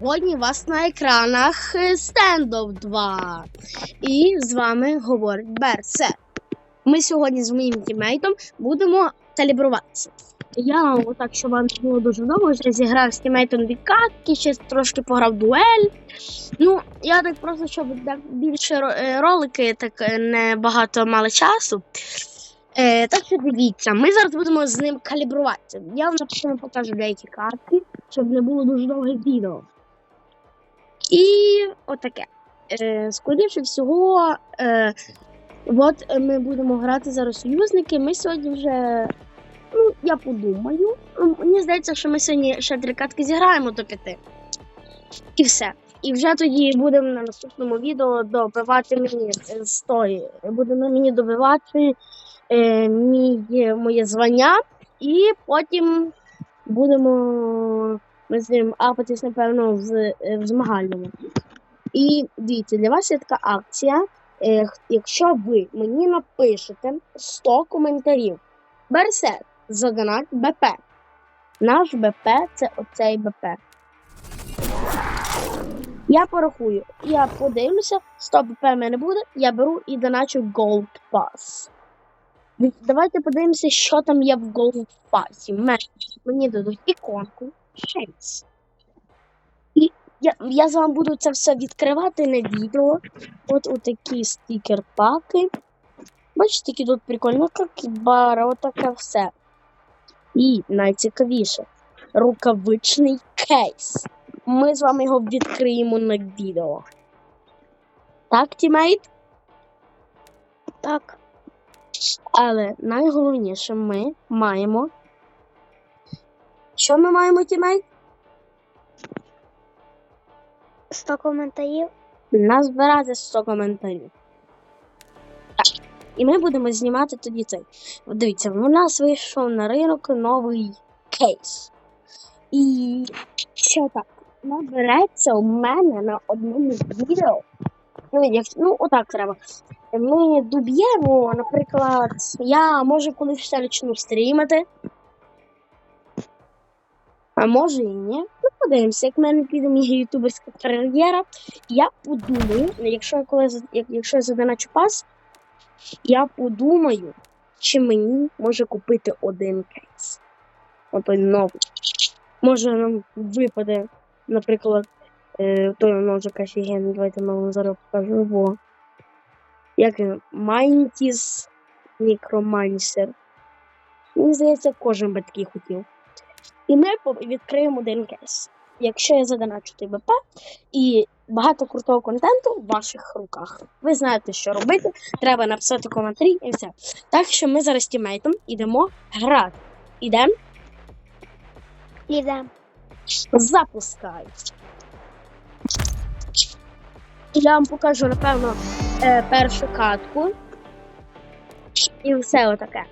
Сьогодні у вас на екранах е, Standoff 2. І з вами говорить Берсе. Ми сьогодні з моїм тімейтом будемо калібруватися. Я отак, щоб вам було дуже довго, вже зіграв з тімейтом дві катки, ще трошки пограв дуель. Ну, я так просто, щоб більше е, ролики, так е, не багато мали часу. Е, так що дивіться, ми зараз будемо з ним калібруватися. Я вам напевно покажу деякі картки, щоб не було дуже довге відео. І отаке. Е, скоріше всього, е, от ми будемо грати зараз союзники. Ми сьогодні вже. Ну, я подумаю. Ну, Мені здається, що ми сьогодні ще три катки зіграємо до п'яти. І все. І вже тоді будемо на наступному відео добивати мені е, з тої. Будемо мені добивати е, мій, моє звання, і потім будемо ми з ним апатись, напевно, в, е, в змагальному. І дивіться, для вас є така акція. Е, якщо ви мені напишете 100 коментарів, Берсет, задонат БП. Наш БП це оцей БП. Я порахую, я подивлюся, 100 БП в мене буде, я беру і доначу Gold Pass. Давайте подивимося, що там є в Gold Pass. Мені дадуть іконку. І я, я з вами буду це все відкривати на відео. От такі стікер-паки. Бачите, які тут прикольно, капібара, отаке все. І найцікавіше рукавичний кейс. Ми з вами його відкриємо на відео. Так, тімейт? Так, Але найголовніше ми маємо. Що ми маємо, тімейт? 100 коментарів. Назбирати 100 коментарів. Так. І ми будемо знімати тоді цей. Дивіться, у нас вийшов на ринок новий кейс. І що так? Набереться у мене на одному відео. Ну, як, ну отак треба. Ми доб'ємо, наприклад, я може колись ще почну стрімити. А може і ні. Ну, подивимося, як в мене піде моя ютуберська кар'єра. Я подумаю, якщо я коли якщо я задоначу пас, я подумаю, чи мені може купити один кейс. Отой новий. Може нам випаде, наприклад, е, той ножик офігенний. Давайте ми вам зараз покажу. Во. Як він? Майнтіс Мікромансер. Мені здається, кожен би такий хотів. І ми відкриємо один кейс. Якщо я задоначу БП і багато крутого контенту в ваших руках. Ви знаєте, що робити. Треба написати коментарі і все. Так що ми зараз тімейтом йдемо грати. Ідемо, Ідемо. запускай. Я вам покажу, напевно, е, першу катку. І все отаке.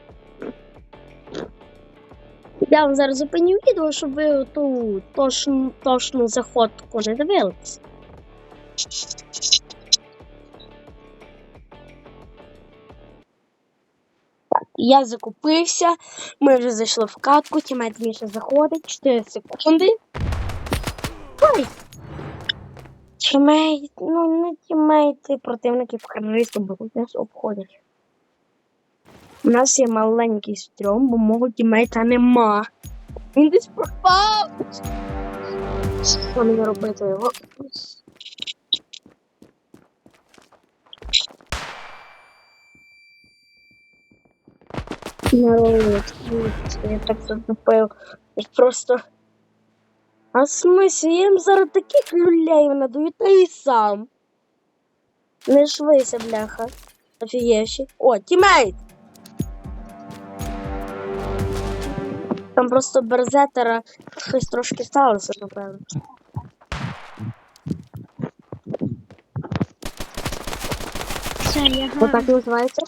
Я вам зараз зупиню відео, щоб ви ту точну, точну заходку не дивились. Я закупився. Ми вже зайшли в катку, тімейт Міша заходить. 4 секунди. Ой! Тімейт, ну не тімейти, противники в христу беруть нас обходять. У нас є маленький стрьом, бо мого тімейта нема. Він десь пропав. Що мені робити його? Народ, я так затупив. Просто. А в я їм зараз таких люляїв надаю, та і сам. Не швися, бляха. Офігевші. О, тімейт! Там просто берзетера щось трошки сталося, напевно. Все, я Вот так називається.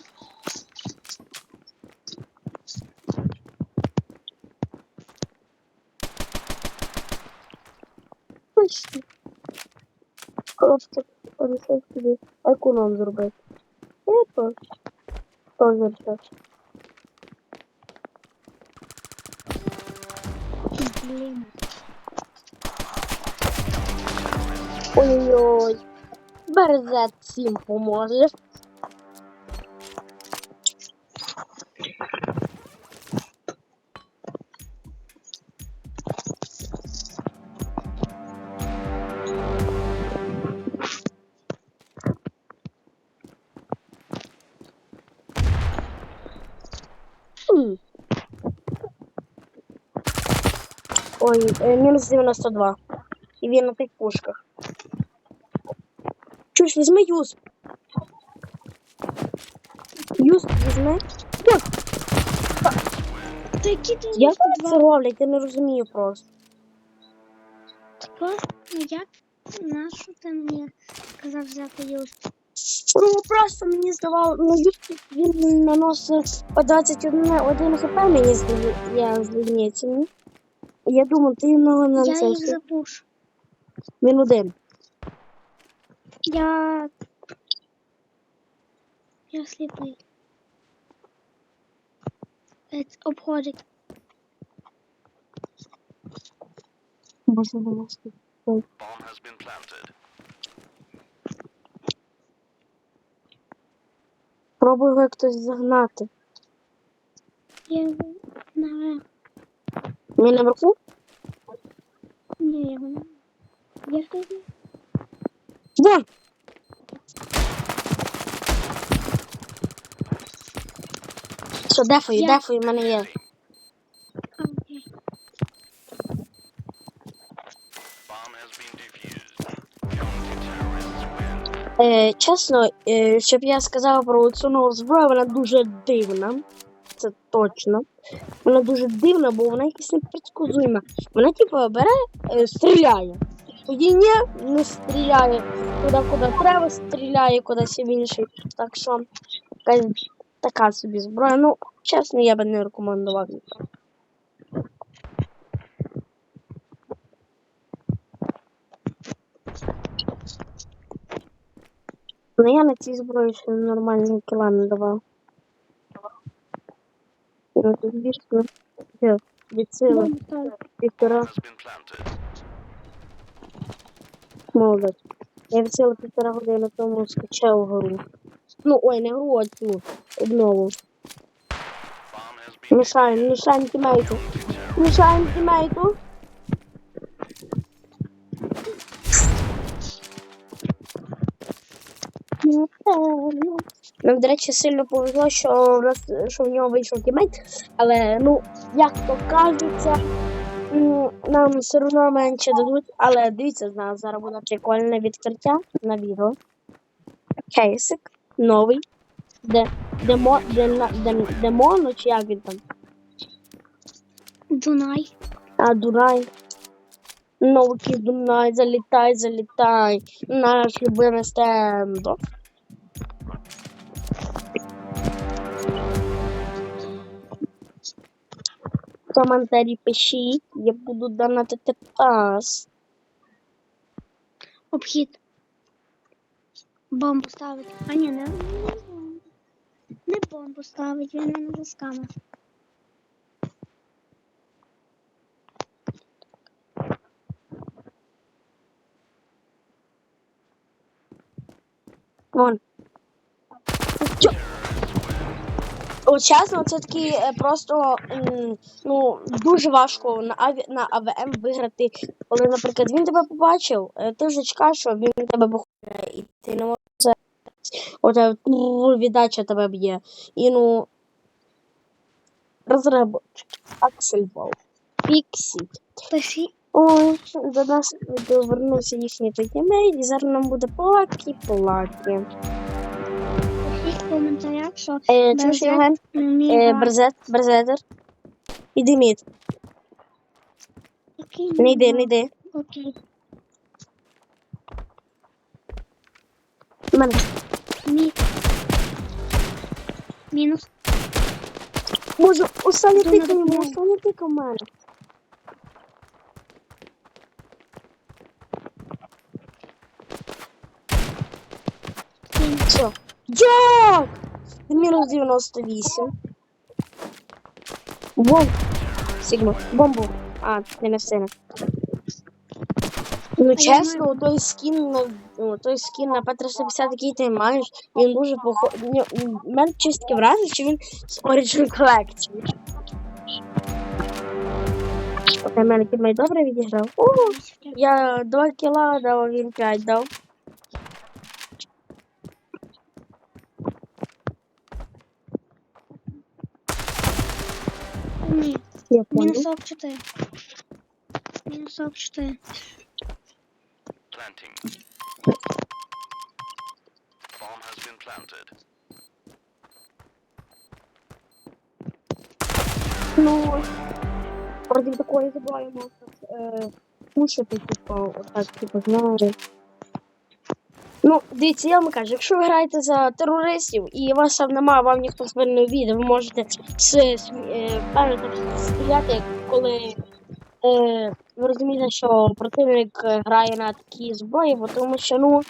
Просто порішив собі економ зробити. Я теж. Теж вирішив. Ой-ой-ой. Березет всім поможе. Мінус 92. І він на тих пушках. Чуєш, візьми юз. Юз візьми. Та які ти Як вони це роблять? Я не розумію просто. Тако? Ну як? Нащо ти мені казав взяти юст? Ну просто мені здавало, ну юз він наносить по 21 один хп мені здає- я здається. Я думав, ти його на Я це. їх все. запушу. Він один. Я. Я сліпий. Е, Обходить. Можна виносити. Bomb has been planted. Пробуй його як хтось загнати. Я його на. Він наверху? Ні, я. Я ж кажу. Вон! Що, дефою, Я- дефою в мене є. А, окей. Bomb has been defused. Counter-terrorists win. Е, чесно, е, щоб я сказала про цю нову зброю, вона дуже дивна. Це точно. Вона дуже дивна, бо вона якась непредсказуєма. Вона, типу, бере, е, стріляє. Тоді ні, не стріляє. Куди куди треба, стріляє кудись в інший. Так що якась така собі зброя. Ну, чесно, я би не рекомендував. нікому. Ну я на цій зброї ще нормально кіла не давав. Ну, тут більше є від сили півтора молодець. Я від сили півтора години тому скачав гру. Ну, ой, не гру, а цю обнову. Мішаємо, мішаємо тімейту. Мішаємо тімейту. Нам, до речі, сильно повезло, що в, нас, що в нього вийшов тімейт, але ну, як то кажеться, нам все одно менше дадуть, але дивіться, з нас зараз буде прикольне відкриття на відео. Кейсик новий. Де, демо, де, де, демону, чи як він там? Дунай. А, Дунай. Новий Дунай, залітай, залітай. Наш любимий стендо. Коментарі пишіть, я буду донатити пас. Обхід. Бомбу ставить. А ні, не, не бомбу. Не бомбу ставить, він мене заскамив. Вон. От чесно, це такі е, просто ну, дуже важко на, аві, на АВМ виграти. Коли, наприклад, він тебе побачив, е, ти вже чекаєш, що він тебе бухає, і ти не можеш. От е, віддача тебе б'є. І ну. Розробочки. Аксельбол. Фіксіть. Ой, до нас довернувся їхній тімейт, і зараз нам буде плакі-плакі. Берзетер. Іди мід. Окей, Не йди, ну, не йди. Окей. У мене. Мі... Мінус. Боже, останній Що не тикав йому, допомагає? останній тикав в мене. Мінус. Все. Як? Мінус 98. Бомб. Сігма. Бомбу. А, не на сцена. Ну чесно, той скін на той скін на П350, який ти маєш, він дуже похожий. У мене чистки враження, що він з Origin Collection. Окей, мене кімей добре відіграв. Ого, я 2 кіла дав, він 5 дав. Ні, Я понял. мінус 44. Мінус 44. Planting. Bomb has been planted. Ну, проти такої забуваю можна е, пушити, типу, отак, типу, знаєш. Ну, дивіться, я вам кажу, якщо ви граєте за терористів і вас там немає, вам ніхто з не увійде, ви можете з, е, певно, так стріляти, коли е, ви розумієте, що противник е, грає на такій зброї, бо тому що, ну,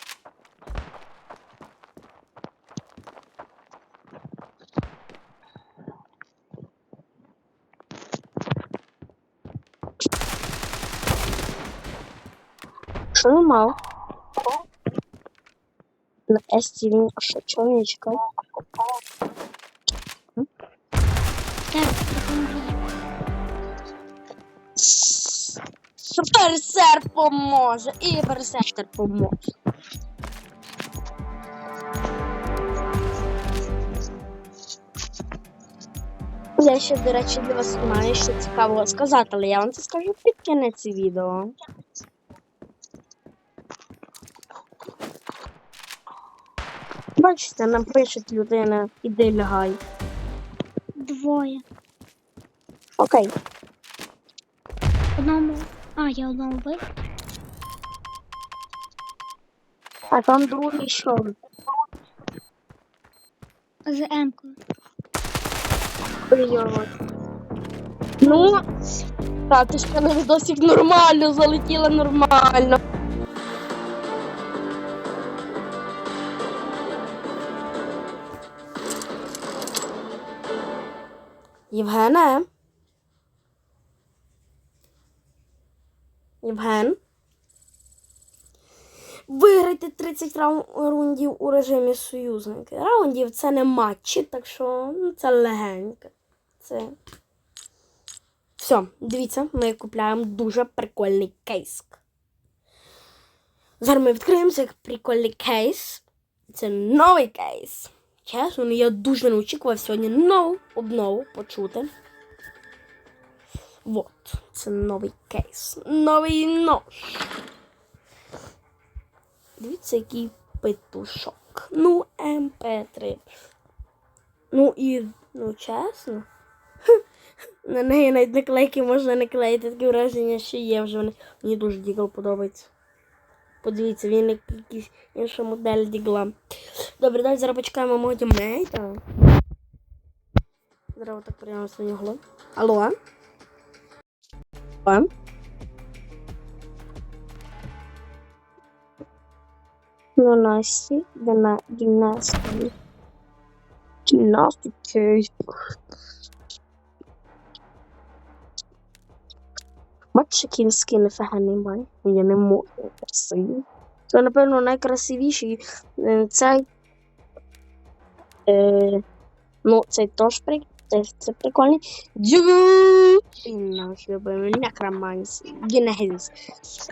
що не мав. На Есті він що чоловічка. Так. Суперсер поможе і берсектор поможе. Я ще, до речі, для вас маю що цікавого сказати, але я вам це скажу під кінець відео. Бачите, нам пишуть людина, іди лягай. Двоє. Окей. Одному. А, я одному вбив. А там другий що? З М-кою. Ой-ой. Ну, та ти ж мене досить нормально залетіла нормально. Євгене? Євген? Виграйте 30 раундів у режимі союзники. Раундів це не матчі, так що ну, це легенько. Це. Все, дивіться, ми купляємо дуже прикольний кейс. Зараз ми відкриємо цей прикольний кейс. Це новий кейс. Чесно, ну я дуже не очікував сьогодні нову обнову почути. Вот, це новий кейс. Новий нож. Дивіться, який петушок. Ну, МП3. Ну і, ну, чесно. На неї навіть наклейки можна не клеїти, таке враження, що є вже вони. Мені дуже дігл подобається. Подивіться, він якийсь інша модель дігла. Добре, далі зараз почекаємо мого тіммейта. Зараз так прямо на нього. Алло? Алло? На Насті, де на гімнастики. Гімнастики. Бачиш, який він скин офігенний має? Я не можу, красивий. Це, напевно, найкрасивіший е, цей. Е, ну, цей теж при... це, це прикольний. Наш любимий некроманс. Генезіс.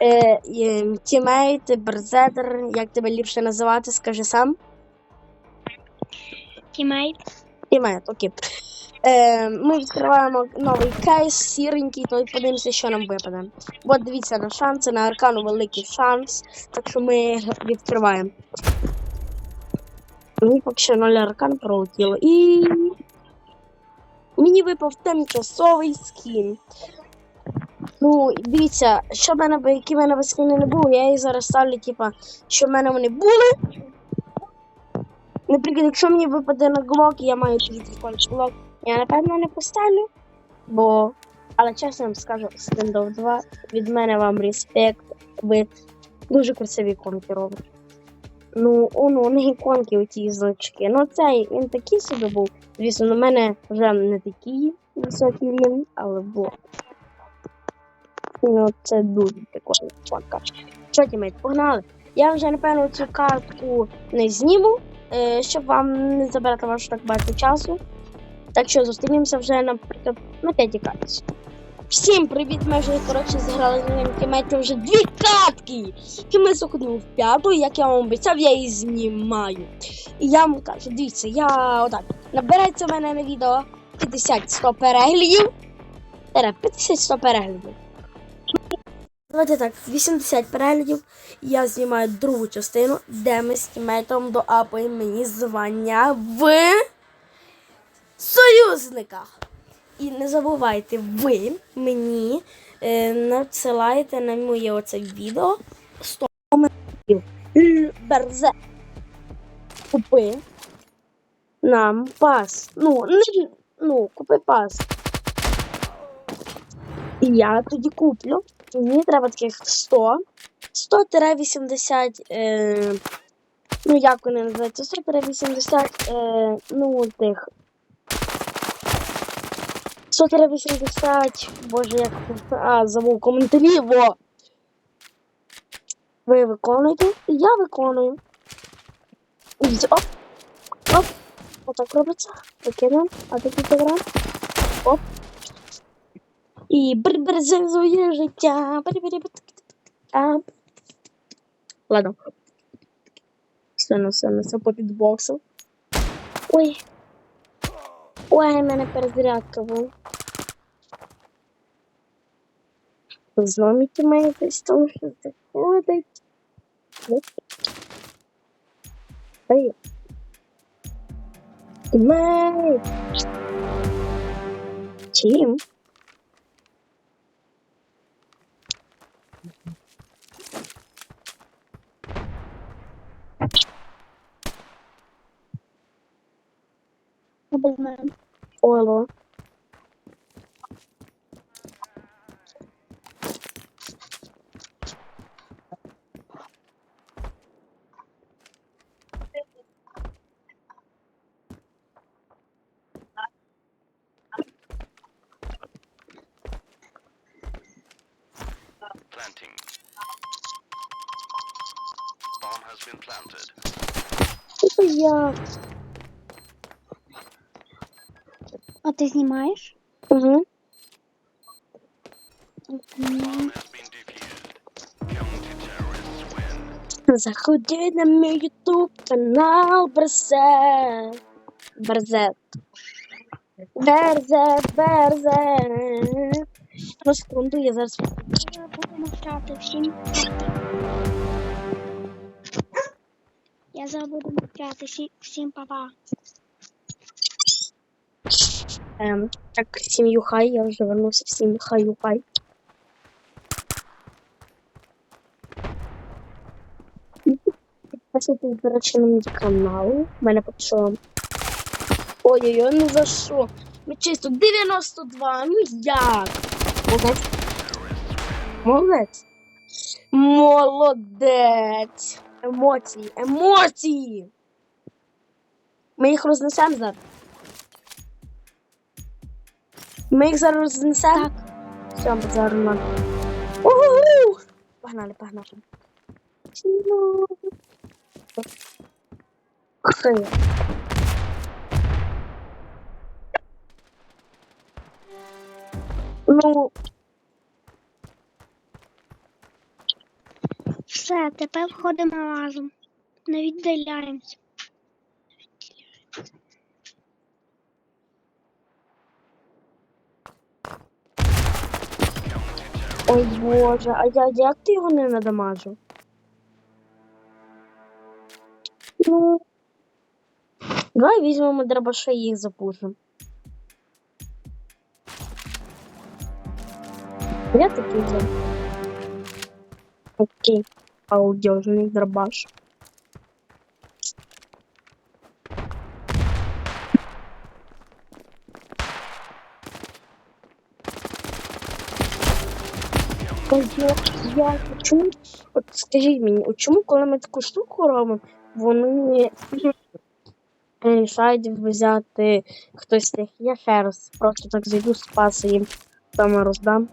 Е, е, тімейт, берзетер, як тебе ліпше називати, скажи сам. Тімейт. Тімейт, окей. Е, ми відкриваємо новий кейс, сіренький, то подивимося, що нам випаде. От дивіться на шанси, на аркану великий шанс, так що ми відкриваємо. Мені що 0 аркан пролетіло. І мені випав тимчасовий скін. Ну, дивіться, що в мене, які в мене би скіни не були, я їх зараз ставлю, типа, що в мене вони були. Наприклад, якщо мені випаде на глок, я маю тоді глок, я напевно не поставлю, бо. Але чесно вам скажу, стендов 2, від мене вам респект, ви дуже красиві іконки робите. Ну, ну, не іконки, оці значки. Ну, цей він такий собі був. Звісно, на мене вже не такий високий він, але був. Ну, це дуже прикольна іконка. Що, тімейт, погнали. Я вже, напевно, цю картку не зніму, е, щоб вам не забирати ваше так багато часу. Так що зустрінемося вже, наприклад, на п'ятій картці. Всім привіт! Ми вже коротше зіграли з моїм вже дві катки! І ми заходимо в п'яту, як я вам обіцяв, я її знімаю. І я вам кажу, дивіться, я отак. Набирається в мене на відео 50-100 переглядів. Тере, 50-100 переглядів. Давайте так, 80 переглядів. Я знімаю другу частину, де ми з тімейтом доапаємо мені звання в союзниках. І не забувайте, ви мені е, надсилаєте на моє оце відео 100 коментарів. Берзе. Купи нам пас. Ну, не, ну, купи пас. І я тоді куплю. Мені треба таких 100. 100-80. Е, ну, як вони називаються? 100-80 е, ну, тих 180, боже, як а, забув коментарі, во. Ви виконуєте, я виконую. Оп, оп, отак робиться. Викинув, а тут підберемо. Оп. І брбрзизує життя. Брбрб- Ладно. Все, все, все по підбоксу. Ой. Ой, в мене перезарядка була. Знову тімейтесь, тому що заходить. Ей. Тімейт. Чим? Я без oyalı. Planting. Bomb. Ya. Ти знімаєш? Угу. Заходи на мій ютуб канал Берзет. Берзет. Берзет, Берзет. Одну секунду, я зараз. Я буду мовчати всім. Я зараз буду мовчати всім, всім папа. Ем, так, сім'ю хай, я вже вернувся в сім'ю хаю хай. Підписуйтесь, до речі, на мій мене поки. Ой-ой-ой, ну за що? Ну чисто 92, ну як? Молодець. Молодець. Молодець. Емоції, емоції. Ми їх рознесемо зараз. Ми їх зараз рознесемо. Так. Все, ми зараз нормально. Угу! Погнали, погнали. Хто я? Ну, Все, тепер входимо разом. Не віддаляємося. Ой боже, а я як ти його не надамажив? Ну. Давай візьмемо дробаша і їх запушимо. Я такий. Окей. Аудіожний дробаш. Я, чому, от скажіть мені, чому, коли ми таку штуку робимо, вони рішають взяти хтось з. Я ще раз просто так зайду спаси їм, там роздам.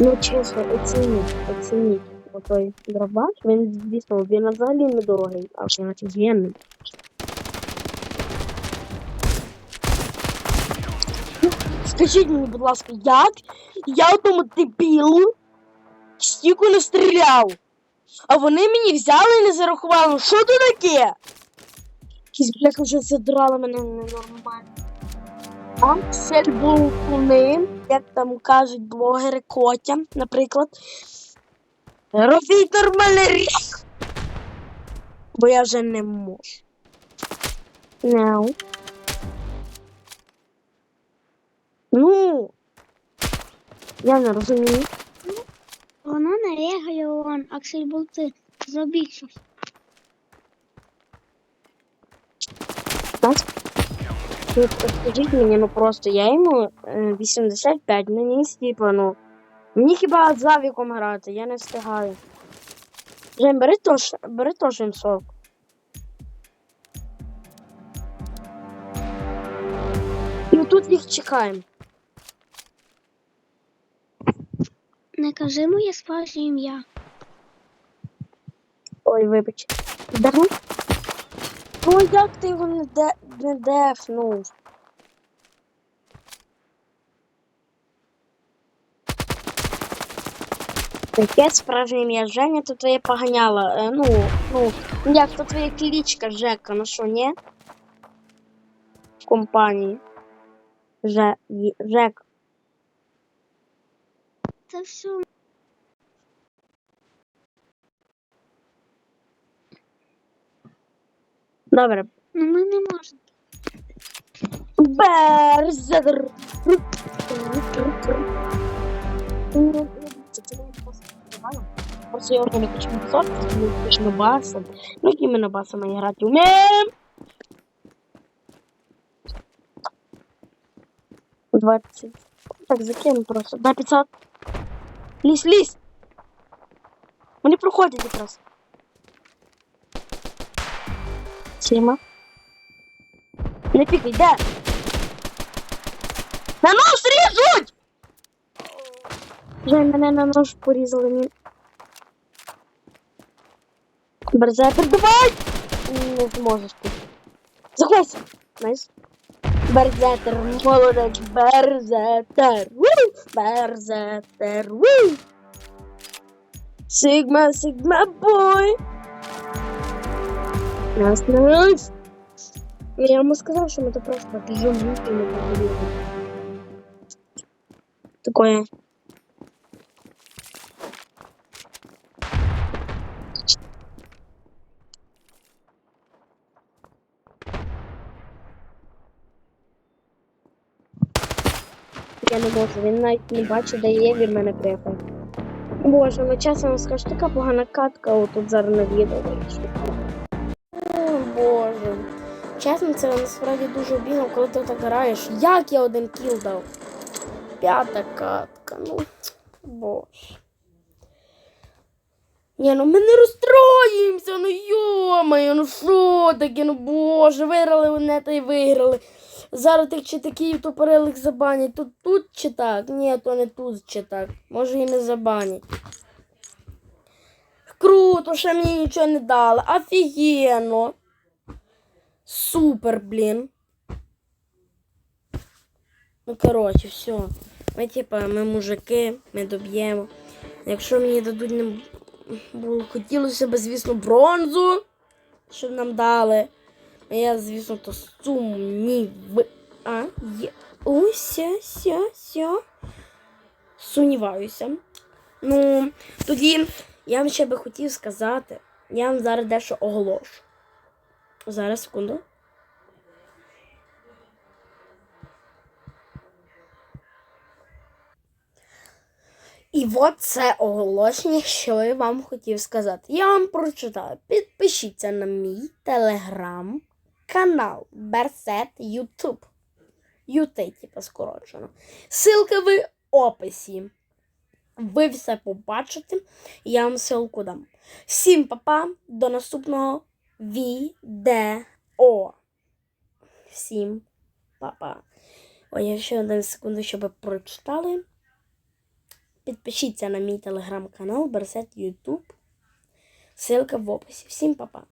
Ну, чесно, оцініть, оцініть. От отой дробаш, він дійсно, він взагалі недорогий, а він офігенний. Скажіть мені, будь ласка, як я тому дебілу стільки не стріляв? А вони мені взяли і не зарахували. Що це таке? Якісь бляха вже задрали мене ненормально. А вони, як там кажуть блогери Котя, наприклад. Робіть нормальний рік. Бо я вже не можу. Неу. Ну. Я не розумію. Вона не регає он, Аксель Болти. Зробіть щось. Ну, скажіть мені, ну просто я йому е, 85, мені типу, ну. Мені хіба за віком грати, я не встигаю. Жень, бери теж, бери теж інсорк. І отут їх чекаємо. Не кажи моє справжнє ім'я. Ой, вибач. Вдохну? Ну як ти його не, де, не дефнув? Яке справжнє ім'я Женя, то твоє поганяло. Е, ну, ну, як то твоя кличка Жека, ну що, ні? В компанії. Же, Жек. Це все. Добре. Ну ми не можемо. Берзер. Просто я уже не хочу боксов, не хочу басом. Ну, именно басом мы играть умеем. 20. Так, закину просто. Да, 500. Лізь, лізь. Вони проходять якраз. Сіма. Не пікай, де? На нож ріжуть! Жаль, мене на нож порізали. Ні. Берзетер, давай! Не зможеш ти. Заховайся. Найс. Берзетер, молодець, берзетер. Ву! Берзетер. Ву! Сигма, сигма, бой! Нас, нас! Я йому сказав, що ми то просто біжимо і не поговорили. Такое. Я не можу, він навіть не бачить, де є, він мене приїхав. Боже, чесно вам скажу, така погана катка отут зараз на відео. О, Боже. Чесно, це насправді дуже обідно, коли ти так граєш. Як я один кіл дав? П'ята катка, ну, боже. Ні, ну ми не розстроїмося, ну йомаю, ну що таке, ну боже, виграли вони та й виграли. Зараз тих чи таких тупорилих забанять. Тут тут чи так? Ні, то не тут чи так. Може і не забанять. Круто, що мені нічого не дали. Офігенно. Супер, блін. Ну, коротше, все. Ми, типа, ми мужики, ми доб'ємо. Якщо мені дадуть не було хотілося б, звісно, бронзу, щоб нам дали. Я, звісно, то сумнів. А, є. Ось, ся, ся, ся. Сумніваюся. Ну, тоді я вам ще би хотів сказати. Я вам зараз дещо оголошу. Зараз, секунду. І от це оголошення, що я вам хотів сказати. Я вам прочитаю. Підпишіться на мій телеграм-канал Берсет Ютуб. Юти, типу, скорочено. Ссылка в описі. Ви все побачите, я вам ссылку дам. Всім папа, до наступного відео. Всім папа. Ой, я ще одну секунду, щоб ви прочитали. підпишіться на мій телеграм-канал Берсет Ютуб. Ссылка в описі. Всім па-па.